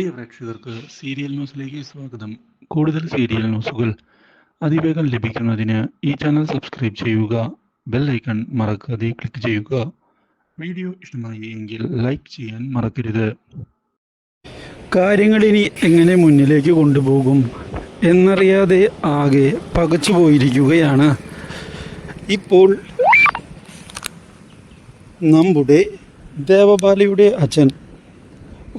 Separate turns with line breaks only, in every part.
പ്രിയ പ്രേക്ഷകർക്ക് സീരിയൽ ന്യൂസിലേക്ക് സ്വാഗതം. കൂടുതൽ സീരിയൽ ന്യൂസുകൾ അതിവേഗം ലഭിക്കുന്നതിന് ഈ ചാനൽ സബ്സ്ക്രൈബ് ചെയ്യുക ബെൽ ഐക്കൺ മറക്കാതെ ക്ലിക്ക് ചെയ്യുക. വീഡിയോ ഇഷ്ടമായി എങ്കിൽ ലൈക്ക് ചെയ്യാൻ മറക്കരുത്.
കാര്യങ്ങൾ ഇനി എങ്ങനെ മുന്നിലേക്ക് കൊണ്ടുപോകും എന്നറിയാതെ ആകെ പകച്ചു പോയിരിക്കുകയാണ്. ഇപ്പോൾ നമ്മുടെ ദേവബാലയുടെ അച്ഛൻ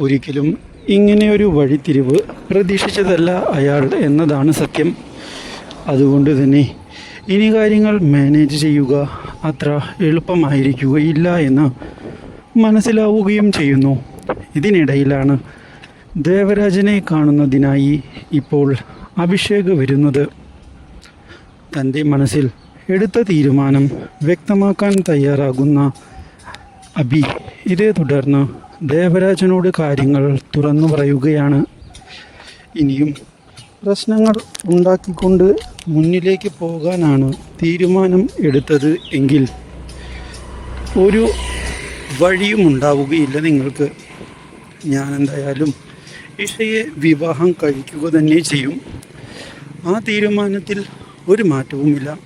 ഒരിക്കലും ഇങ്ങനെയൊരു വഴിത്തിരിവ് പ്രതീക്ഷിച്ചതല്ല അയാൾ എന്നതാണ് സത്യം. അതുകൊണ്ട് തന്നെ ഇനി കാര്യങ്ങൾ മാനേജ് ചെയ്യുക അത്ര എളുപ്പമായിരിക്കുകയില്ല എന്ന് മനസ്സിലാവുകയും ചെയ്യുന്നു. ഇതിനിടയിലാണ് ദേവരാജനെ കാണുന്നതിനായി ഇപ്പോൾ അഭിഷേക് വരുന്നത്. തന്റെ മനസ്സിൽ എടുത്ത തീരുമാനം വ്യക്തമാക്കാൻ തയ്യാറാകുന്ന അബി ഇതേ തുടർന്ന് ദേവരാജനോട് കാര്യങ്ങൾ തുറന്നു പറയുകയാണ്. ഇനിയും പ്രശ്നങ്ങൾ ഉണ്ടാക്കിക്കൊണ്ട് മുന്നിലേക്ക് പോകാനാണ് തീരുമാനം എടുത്തത് എങ്കിൽ ഒരു വഴിയും ഉണ്ടാവുകയില്ല നിങ്ങൾക്ക്. ഞാൻ എന്തായാലും ഇഷയെ വിവാഹം കഴിക്കുക തന്നെ ചെയ്യും. ആ തീരുമാനത്തിൽ ഒരു മാറ്റവുമില്ല.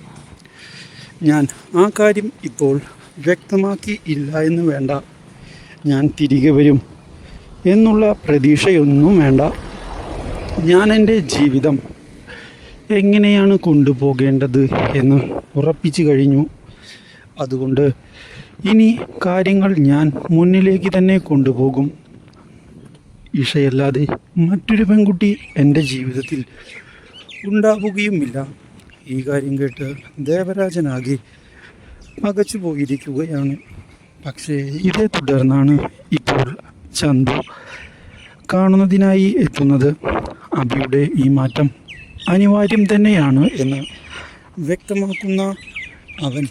ഞാൻ ആ കാര്യം ഇപ്പോൾ വ്യക്തമാക്കി ഇല്ല എന്ന് വേണ്ട. ഞാൻ തിരികെ വരും എന്നുള്ള പ്രതീക്ഷയൊന്നും വേണ്ട. ഞാൻ എന്റെ ജീവിതം എങ്ങനെയാണ് കൊണ്ടുപോകേണ്ടത് എന്ന് ഉറപ്പിച്ചു കഴിഞ്ഞു. അതുകൊണ്ട് ഇനി കാര്യങ്ങൾ ഞാൻ മുന്നിലേക്ക് തന്നെ കൊണ്ടുപോകും. ഇഷയല്ലാതെ മറ്റൊരു പെൺകുട്ടി എന്റെ ജീവിതത്തിൽ ഉണ്ടാവുകയുമില്ല. ഈ കാര്യം കേട്ട് ദേവരാജനാകെ മകച്ചു പോയിരിക്കുകയാണ് പക്ഷേ ഇതേ തുടർന്നാണ് ഇപ്പോൾ ചന്തു കാണുന്നതിനായി എത്തുന്നത്. അബിയുടെ ഈ മാറ്റം അനിവാര്യം തന്നെയാണ് എന്ന് വ്യക്തമാക്കുന്ന അവൻ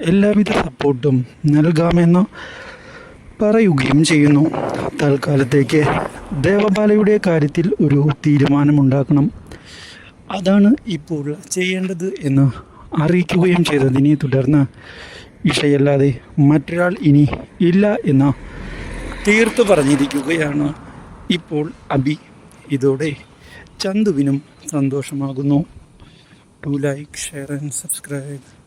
എല്ലാവിധ സപ്പോർട്ടും നൽകാമെന്ന് പറയുകയും ചെയ്യുന്നു. തൽക്കാലത്തേക്ക് ദേവബാലയുടെ കാര്യത്തിൽ ഒരു തീരുമാനമുണ്ടാക്കണം. അതാണ് ഇപ്പോൾ ചെയ്യേണ്ടത് എന്ന് അറിയിക്കുകയും ചെയ്തതിനെ തുടർന്ന് ഇഷയല്ലാതെ മറ്റൊരാൾ ഇനി ഇല്ല എന്ന് തീർത്തു പറഞ്ഞിരിക്കുകയാണ് ഇപ്പോൾ അബി. ഇതോടെ ചന്തുവിനും സന്തോഷമാകുന്നു. To like share and subscribe.